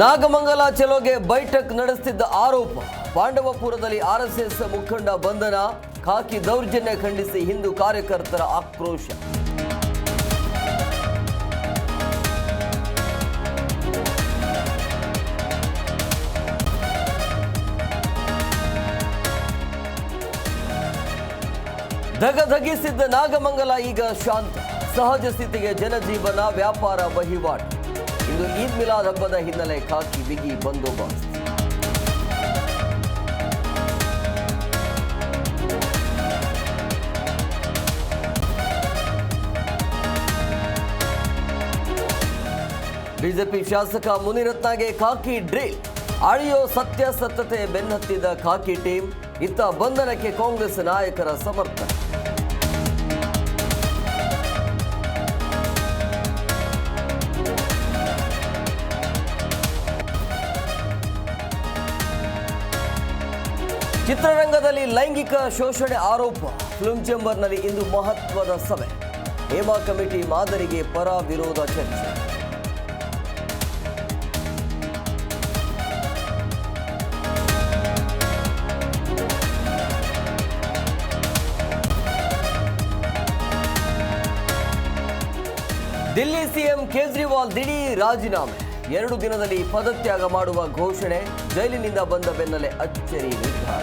ನಾಗಮಂಗಲ ಚಲೋಗೆ ಬೈಠಕ್ ನಡೆಸುತ್ತಿದ್ದ ಆರೋಪ. ಪಾಂಡವಪುರದಲ್ಲಿ ಆರ್ಎಸ್ಎಸ್ ಮುಖಂಡ ಬಂಧನ, ಖಾಕಿ ದೌರ್ಜನ್ಯ ಖಂಡಿಸಿ ಹಿಂದೂ ಕಾರ್ಯಕರ್ತರ ಆಕ್ರೋಶ. ಧಗಧಗಿಸಿದ್ದ ನಾಗಮಂಗಲ ಈಗ ಶಾಂತ. ಸಹಜ ಸ್ಥಿತಿಗೆ ಜನಜೀವನ ವ್ಯಾಪಾರ ವಹಿವಾಟು. ಇಂದು ಈದ್ ಮಿಲಾದ್ ಹಬ್ಬದ ಹಿನ್ನೆಲೆ ಖಾಕಿ ಬಿಗಿ ಬಂದೋಬಸ್ತ್. ಬಿಜೆಪಿ ಶಾಸಕ ಮುನಿರತ್ನಗೆ ಖಾಕಿ ಡ್ರಿಲ್. ಅಳಿಯೋ ಸತ್ಯಾಸತ್ಯತೆ ಬೆನ್ನತ್ತಿದ ಖಾಕಿ ಟೀಮ್, ಇತ್ತ ಬಂಧನಕ್ಕೆ ಕಾಂಗ್ರೆಸ್ ನಾಯಕರ ಸಮರ್ಥನೆ. ಚಿತ್ರರಂಗದಲ್ಲಿ ಲೈಂಗಿಕ ಶೋಷಣೆ ಆರೋಪ. ಫಿಲ್ಮ್ ಚೇಂಬರ್ನಲ್ಲಿ ಇಂದು ಮಹತ್ವದ ಸಭೆ. ಹೇಮಾ ಕಮಿಟಿ ಮಾದರಿಗೆ ಪರ ವಿರೋಧ ಚರ್ಚೆ. ದಿಲ್ಲಿ ಸಿಎಂ ಕೇಜ್ರಿವಾಲ್ ದಿಢೀರ್ ರಾಜೀನಾಮೆ. ಎರಡು ದಿನದಲ್ಲಿ ಪದತ್ಯಾಗ ಮಾಡುವ ಘೋಷಣೆ ಜೈಲಿನಿಂದ ಬಂದ ಬೆನ್ನಲ್ಲೇ ಅಚ್ಚರಿ ನಿರ್ಧಾರ.